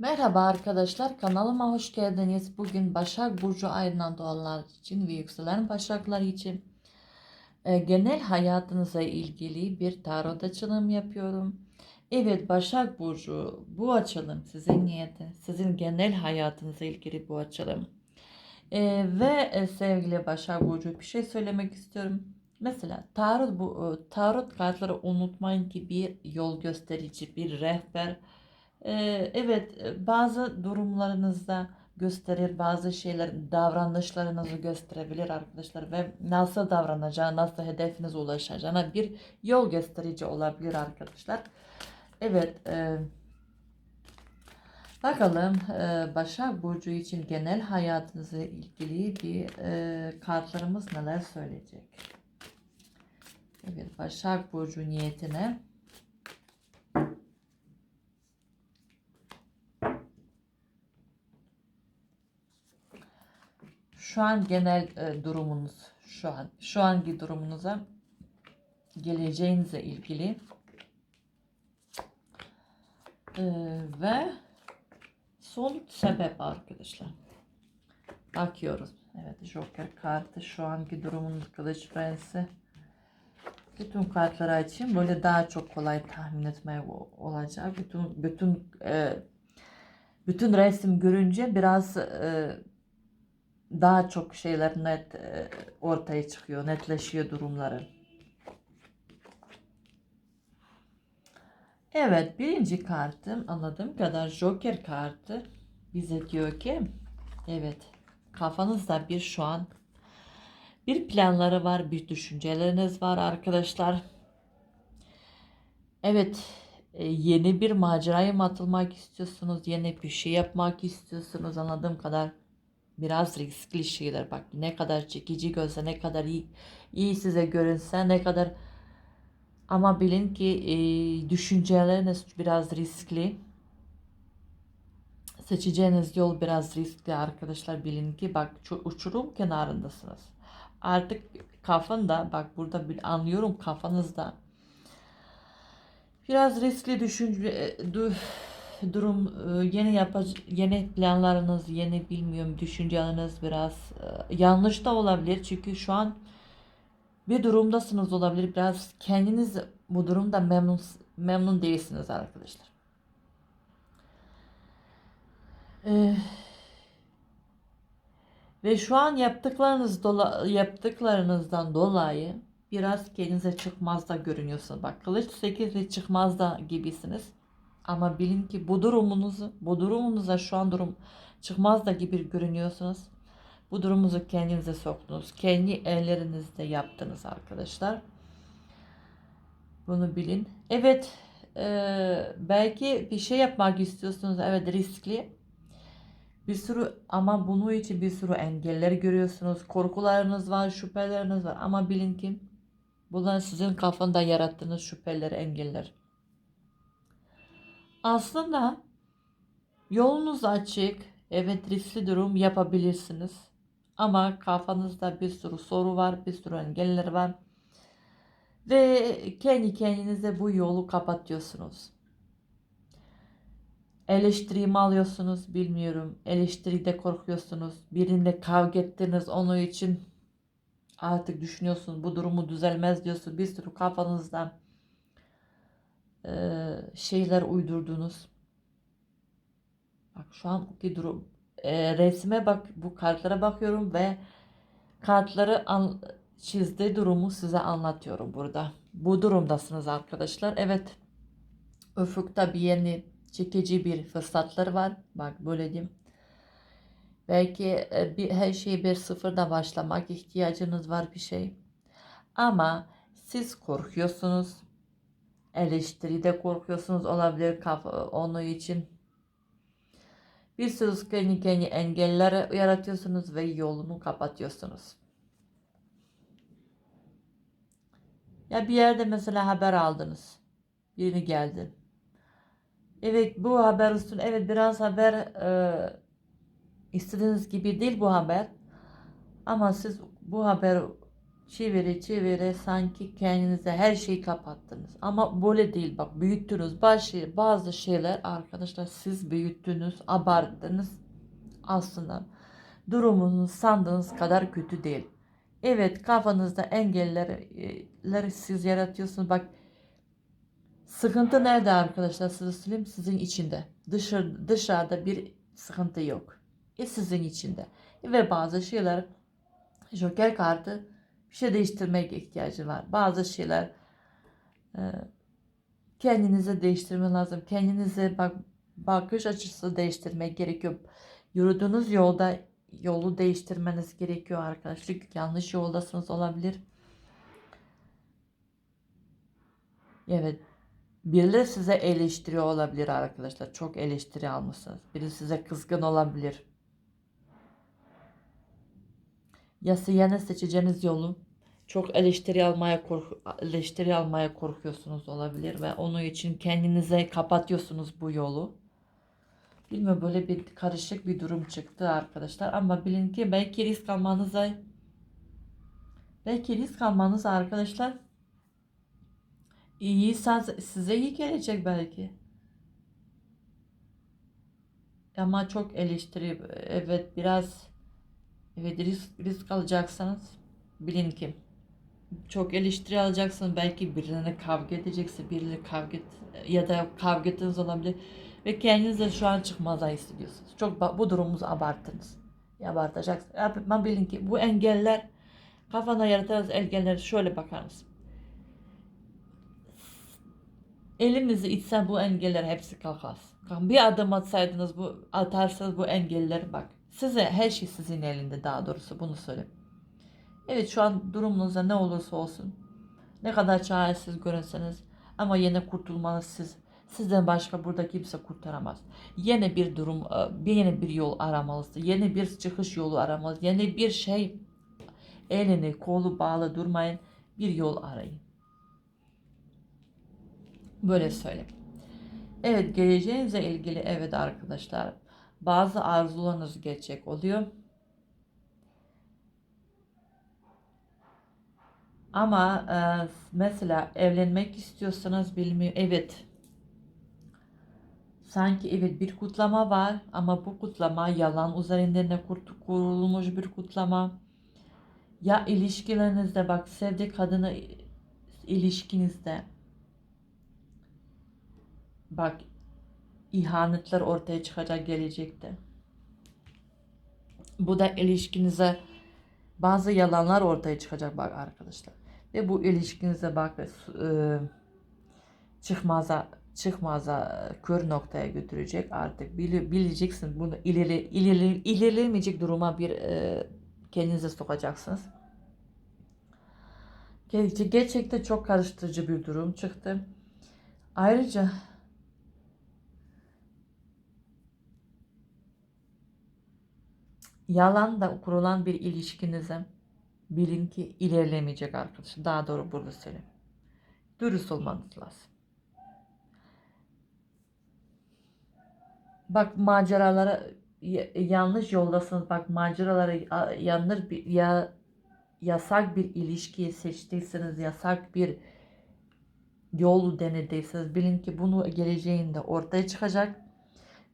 Merhaba arkadaşlar kanalıma hoş geldiniz. Bugün Başak Burcu ayrılan doğanlar için ve yükselen başaklar için e, genel hayatınıza ilgili bir tarot açılım yapıyorum. Evet Başak Burcu bu açılım sizin niyeti, sizin genel hayatınıza ilgili bu açılım. E, ve e, sevgili Başak Burcu bir şey söylemek istiyorum. Mesela tarot bu e, tarot kartları unutmayın ki bir yol gösterici, bir rehber ee, evet, e, bazı durumlarınızda gösterir, bazı şeyler davranışlarınızı gösterebilir arkadaşlar ve nasıl davranacağını, nasıl hedefinize ulaşacağına bir yol gösterici olabilir arkadaşlar. Evet, e, bakalım e, Başak Burcu için genel hayatınızla ilgili bir e, kartlarımız neler söyleyecek. Evet, Başak Burcu niyetine. Şu an genel e, durumunuz şu an şu anki durumunuza geleceğinize ilgili E, ve son sebep arkadaşlar. Bakıyoruz. Evet Joker kartı şu anki durumunuz Kılıç Prensi. Bütün kartları açayım. Böyle daha çok kolay tahmin etmeye olacak. Bütün bütün e, bütün resim görünce biraz e, daha çok şeyler net e, ortaya çıkıyor, netleşiyor durumları. Evet, birinci kartım anladığım kadar Joker kartı bize diyor ki evet kafanızda bir şu an bir planları var, bir düşünceleriniz var arkadaşlar. Evet, e, yeni bir maceraya atılmak istiyorsunuz, yeni bir şey yapmak istiyorsunuz anladığım kadar biraz riskli şeyler. Bak ne kadar çekici görse ne kadar iyi, iyi size görünse ne kadar ama bilin ki e, düşünceleriniz biraz riskli. Seçeceğiniz yol biraz riskli arkadaşlar. Bilin ki bak uçurum kenarındasınız. Artık kafanda bak burada anlıyorum kafanızda. Biraz riskli düşünce e, durum e, yeni yapacak yeni planlarınız yeni bilmiyorum düşünceleriniz biraz e, yanlış da olabilir çünkü şu an bir durumdasınız olabilir biraz kendiniz bu durumda memnun memnun değilsiniz arkadaşlar. E, ve şu an yaptıklarınız dola, yaptıklarınızdan dolayı biraz kendinize çıkmazda görünüyorsunuz. Bak kılıç 8 ve çıkmazda gibisiniz. Ama bilin ki bu durumunuzu, bu durumunuza şu an durum çıkmaz da gibi görünüyorsunuz. Bu durumunuzu kendinize soktunuz. Kendi ellerinizle yaptınız arkadaşlar. Bunu bilin. Evet, e, belki bir şey yapmak istiyorsunuz. Evet, riskli. Bir sürü ama bunun için bir sürü engeller görüyorsunuz. Korkularınız var, şüpheleriniz var. Ama bilin ki bunlar sizin kafanda yarattığınız şüpheler, engeller. Aslında yolunuz açık. Evet riskli durum yapabilirsiniz. Ama kafanızda bir sürü soru var, bir sürü engeller var. Ve kendi kendinize bu yolu kapatıyorsunuz. Eleştiri mi alıyorsunuz bilmiyorum. Eleştiride korkuyorsunuz. Birinde kavga ettiniz onun için artık düşünüyorsunuz bu durumu düzelmez diyorsunuz. Bir sürü kafanızda e, şeyler uydurdunuz. Bak şu anki durum e, resme bak bu kartlara bakıyorum ve kartları an, çizdiği durumu size anlatıyorum burada. Bu durumdasınız arkadaşlar. Evet. Ufukta bir yeni çekici bir fırsatlar var. Bak böyle diyeyim. Belki e, bir, her şeyi bir sıfırda başlamak ihtiyacınız var bir şey. Ama siz korkuyorsunuz eleştiride korkuyorsunuz olabilir onun için. Bir sürü kendi kendi engeller yaratıyorsunuz ve yolunu kapatıyorsunuz. Ya bir yerde mesela haber aldınız. Biri geldi. Evet bu haber üstüne evet biraz haber e, istediğiniz gibi değil bu haber. Ama siz bu haber çevire çevire sanki kendinize her şeyi kapattınız. Ama böyle değil bak büyüttünüz. Bazı, bazı şeyler arkadaşlar siz büyüttünüz, abarttınız. Aslında durumunuz sandığınız kadar kötü değil. Evet kafanızda engelleri siz yaratıyorsunuz. Bak sıkıntı nerede arkadaşlar size söyleyeyim sizin içinde. Dışarı, dışarıda bir sıkıntı yok. E sizin içinde. Ve bazı şeyler Joker kartı bir şey değiştirmek ihtiyacı var. Bazı şeyler e, kendinize değiştirme lazım. Kendinize bak bakış açısı değiştirmek gerekiyor. Yürüdüğünüz yolda yolu değiştirmeniz gerekiyor arkadaşlar. Çünkü yanlış yoldasınız olabilir. Evet. Birileri size eleştiriyor olabilir arkadaşlar. Çok eleştiri almışsınız. Biri size kızgın olabilir. Ya yana seçeceğiniz yolu çok eleştiri almaya kork eleştiri almaya korkuyorsunuz olabilir ve onun için kendinize kapatıyorsunuz bu yolu. Bilmiyorum böyle bir karışık bir durum çıktı arkadaşlar ama bilin ki belki risk almanıza belki risk almanız arkadaşlar iyi size iyi gelecek belki. Ama çok eleştiri evet biraz evet risk, risk alacaksanız bilin ki çok eleştiri alacaksın belki birine kavga edeceksin biriyle kavga et, ya da kavga ettiğiniz olabilir ve kendinize şu an çıkmaza hissediyorsunuz. Çok bu durumunuzu abarttınız. Abartacaksınız. Ama bilin ki bu engeller kafana yaratığınız engeller şöyle bakar mısın? Elinizi itsen bu engeller hepsi kalkar. Bir adım atsaydınız bu atarsanız bu engeller bak. Size her şey sizin elinde daha doğrusu bunu söyleyeyim. Evet şu an durumunuzda ne olursa olsun ne kadar çaresiz görünseniz ama yine kurtulmanız siz sizden başka burada kimse kurtaramaz. Yeni bir durum, bir yeni bir yol aramalısınız. Yeni bir çıkış yolu aramalısınız. Yeni bir şey elini kolu bağlı durmayın. Bir yol arayın. Böyle söyleyeyim. Evet geleceğinizle ilgili evet arkadaşlar bazı arzularınız gerçek oluyor. Ama e, mesela evlenmek istiyorsanız bilmiyorum. Evet. Sanki evet bir kutlama var ama bu kutlama yalan üzerinde ne kurulmuş bir kutlama. Ya ilişkilerinizde bak sevdiği kadını ilişkinizde bak ihanetler ortaya çıkacak gelecekte. Bu da ilişkinize bazı yalanlar ortaya çıkacak bak arkadaşlar. Ve bu ilişkinize bak e, çıkmaza çıkmaza kör noktaya götürecek artık bile, bileceksin bunu ileri, ileri ilerlemeyecek duruma bir e, kendinize sokacaksınız. Gerçekten çok karıştırıcı bir durum çıktı. Ayrıca yalan da kurulan bir ilişkinize bilin ki ilerlemeyecek arkadaşlar. Daha doğru burada söyleyeyim. Dürüst olmanız lazım. Bak maceralara yanlış yoldasınız. Bak maceralara yanlış bir ya yasak bir ilişkiyi seçtiyseniz, yasak bir yolu denediyseniz bilin ki bunu geleceğinde ortaya çıkacak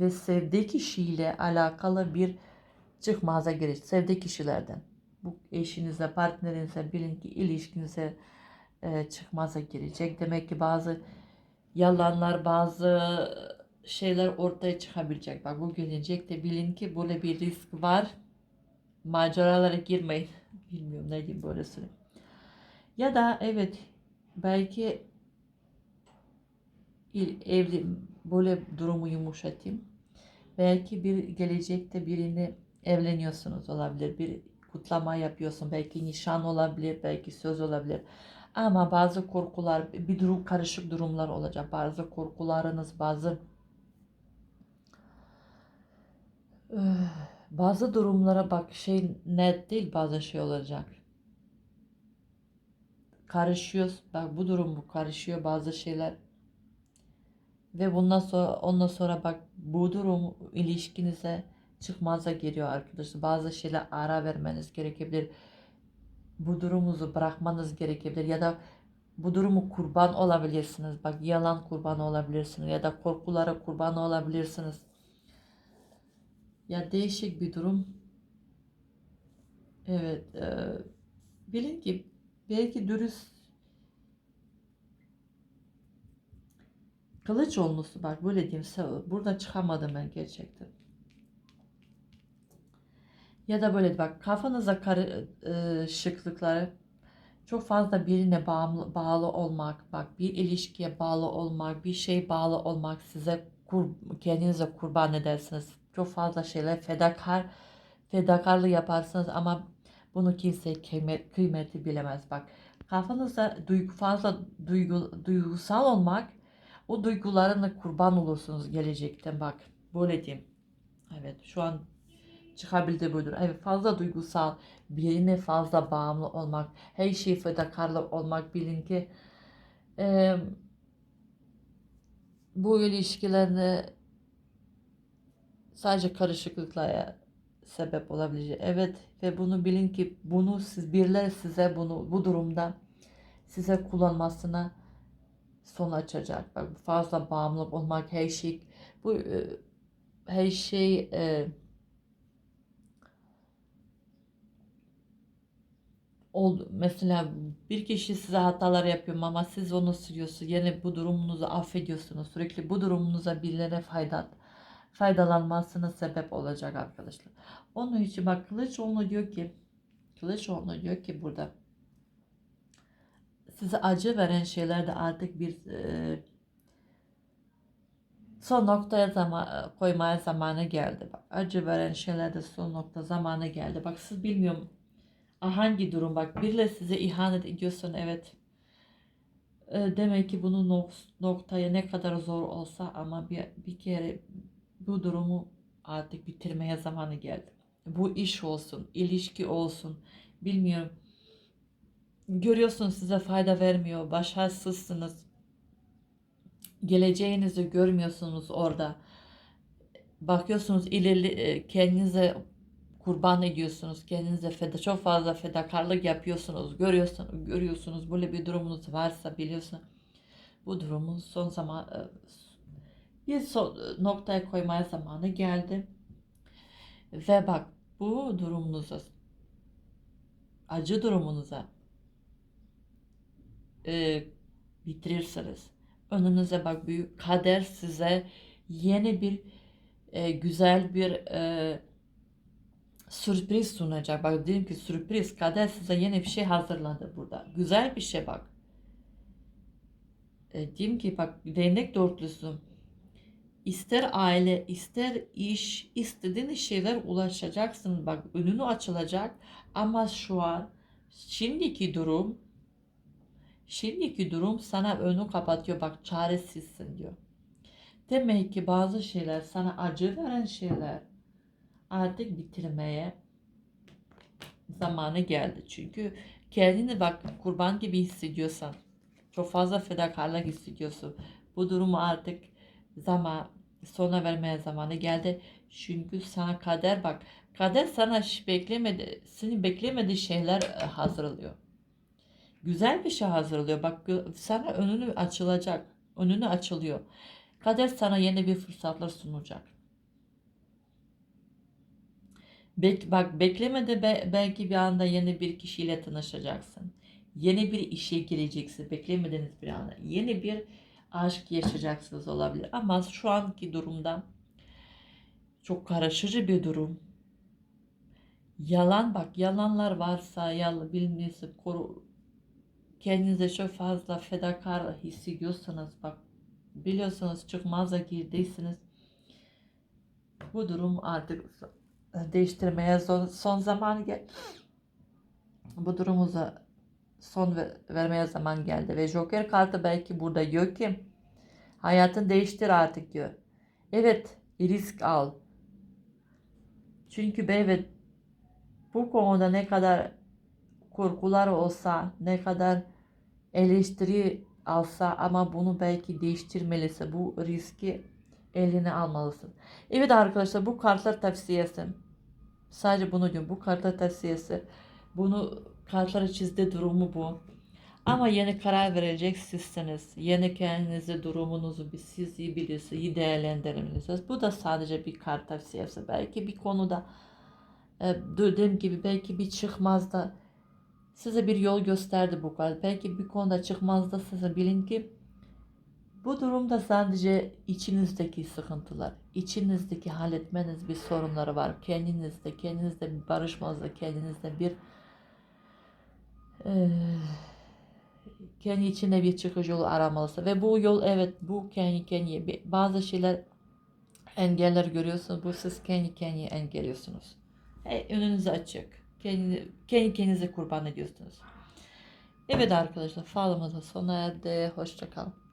ve sevdiği kişiyle alakalı bir çıkmaza girecek. Sevdiği kişilerden bu eşinizle, partnerinizle bilin ki ilişkinize e, çıkmaza girecek. Demek ki bazı yalanlar, bazı şeyler ortaya çıkabilecek. Bak bu gelecek de bilin ki burada bir risk var. Maceralara girmeyin. Bilmiyorum ne diyeyim böyle söyleyeyim. Ya da evet belki evli böyle durumu yumuşatayım. Belki bir gelecekte birini evleniyorsunuz olabilir. Bir kutlama yapıyorsun. Belki nişan olabilir, belki söz olabilir. Ama bazı korkular, bir durum karışık durumlar olacak. Bazı korkularınız, bazı bazı durumlara bak şey net değil bazı şey olacak. Karışıyor. Bak bu durum bu karışıyor bazı şeyler. Ve bundan sonra ondan sonra bak bu durum ilişkinize çıkmaza giriyor arkadaşlar. Bazı şeyler ara vermeniz gerekebilir. bu durumunuzu bırakmanız gerekebilir ya da bu durumu kurban olabilirsiniz. Bak yalan kurban olabilirsiniz ya da korkulara kurban olabilirsiniz. Ya değişik bir durum. Evet. E, bilin ki belki dürüst kılıç olmuşsu bak böyle diyeyim burada çıkamadım ben gerçekten. Ya da böyle bak kafanıza karışıklıkları çok fazla birine bağımlı, bağlı olmak, bak bir ilişkiye bağlı olmak, bir şey bağlı olmak size kur, kendinize kurban edersiniz. Çok fazla şeyler fedakar fedakarlığı yaparsınız ama bunu kimse kıymet, kıymeti bilemez. Bak kafanızda duygu, fazla duygu, duygusal olmak o duygularına kurban olursunuz gelecekten bak. Böyle diyeyim. Evet şu an çıkabildi budur. Evet fazla duygusal, birine fazla bağımlı olmak, her şey fedakarlık olmak bilin ki e, bu ilişkilerini sadece karışıklıklara sebep olabilecek. Evet ve bunu bilin ki bunu siz birileri size bunu bu durumda size kullanmasına son açacak. Bak fazla bağımlı olmak her şey bu e, her şey e, oldu. Mesela bir kişi size hatalar yapıyor ama siz onu siliyorsunuz. Yani bu durumunuzu affediyorsunuz. Sürekli bu durumunuza birilerine fayda faydalanmasına sebep olacak arkadaşlar. Onun için bak Kılıçoğlu diyor ki Kılıçoğlu diyor ki burada size acı veren şeyler de artık bir e, son noktaya zaman koymaya zamanı geldi. Bak, acı veren şeyler de son nokta zamanı geldi. Bak siz bilmiyorum hangi durum bak biriyle size ihanet ediyorsun evet. E, demek ki bunun nok noktaya ne kadar zor olsa ama bir, bir kere bu durumu artık bitirmeye zamanı geldi. Bu iş olsun, ilişki olsun bilmiyorum görüyorsunuz size fayda vermiyor. Başarısızsınız. Geleceğinizi görmüyorsunuz orada. Bakıyorsunuz ileri e, kendinize kurban ediyorsunuz. Kendinize feda, çok fazla fedakarlık yapıyorsunuz. Görüyorsunuz, görüyorsunuz. Böyle bir durumunuz varsa biliyorsun. Bu durumun son zaman e, bir son, noktaya koymaya zamanı geldi. Ve bak bu durumunuza acı durumunuza e, bitirirsiniz. Önünüze bak büyük kader size yeni bir e, güzel bir e, sürpriz sunacak. Bak diyelim ki sürpriz kader size yeni bir şey hazırladı burada. Güzel bir şey bak. E, diyeyim ki bak değnek dörtlüsü ister aile, ister iş, istediğin şeyler ulaşacaksın. Bak önünü açılacak ama şu an şimdiki durum Şimdiki durum sana önü kapatıyor. Bak çaresizsin diyor. Demek ki bazı şeyler sana acı veren şeyler artık bitirmeye zamanı geldi. Çünkü kendini bak kurban gibi hissediyorsan çok fazla fedakarlık hissediyorsun. Bu durumu artık zaman sona vermeye zamanı geldi. Çünkü sana kader bak. Kader sana beklemedi, seni beklemediği şeyler e, hazırlıyor güzel bir şey hazırlıyor. Bak sana önünü açılacak. Önünü açılıyor. Kader sana yeni bir fırsatlar sunacak. Bek, bak beklemede be, belki bir anda yeni bir kişiyle tanışacaksın. Yeni bir işe gireceksin. Beklemediğiniz bir anda. Yeni bir aşk yaşayacaksınız olabilir. Ama şu anki durumda çok karışıcı bir durum. Yalan bak yalanlar varsa yalan bilmiyorsun koru, kendinize çok fazla fedakar hissediyorsanız bak biliyorsunuz çıkmaza girdiyseniz bu durum artık değiştirmeye son, son zaman gel bu durumuza son ver, vermeye zaman geldi ve Joker kartı belki burada diyor ki hayatın değiştir artık diyor. Evet risk al. Çünkü evet bu konuda ne kadar korkular olsa, ne kadar eleştiri alsa ama bunu belki değiştirmelisi, bu riski eline almalısın. Evet arkadaşlar bu kartlar tavsiyesi. Sadece bunu diyorum. Bu kartlar tavsiyesi. Bunu kartları çizdi durumu bu. Ama yeni karar verecek sizsiniz. Yeni kendinizi, durumunuzu siz iyi bilirsiniz, iyi değerlendirmelisiniz. Bu da sadece bir kart tavsiyesi. Belki bir konuda e, dediğim gibi belki bir çıkmazda size bir yol gösterdi bu kart. Belki bir konuda çıkmazda size bilin ki bu durumda sadece içinizdeki sıkıntılar, içinizdeki halletmeniz bir sorunları var. Kendinizde, kendinizde bir barışmazlık, kendinizde bir eee, kendi içinde bir çıkış yolu aramalısın. Ve bu yol evet bu kendi kendine bir- bazı şeyler engeller görüyorsunuz. Bu siz kendi kendine engelliyorsunuz. Hey, önünüz açık. Kendi, kendi kendinize kurban ediyorsunuz. Evet arkadaşlar falımız da sona erdi. Hoşçakalın.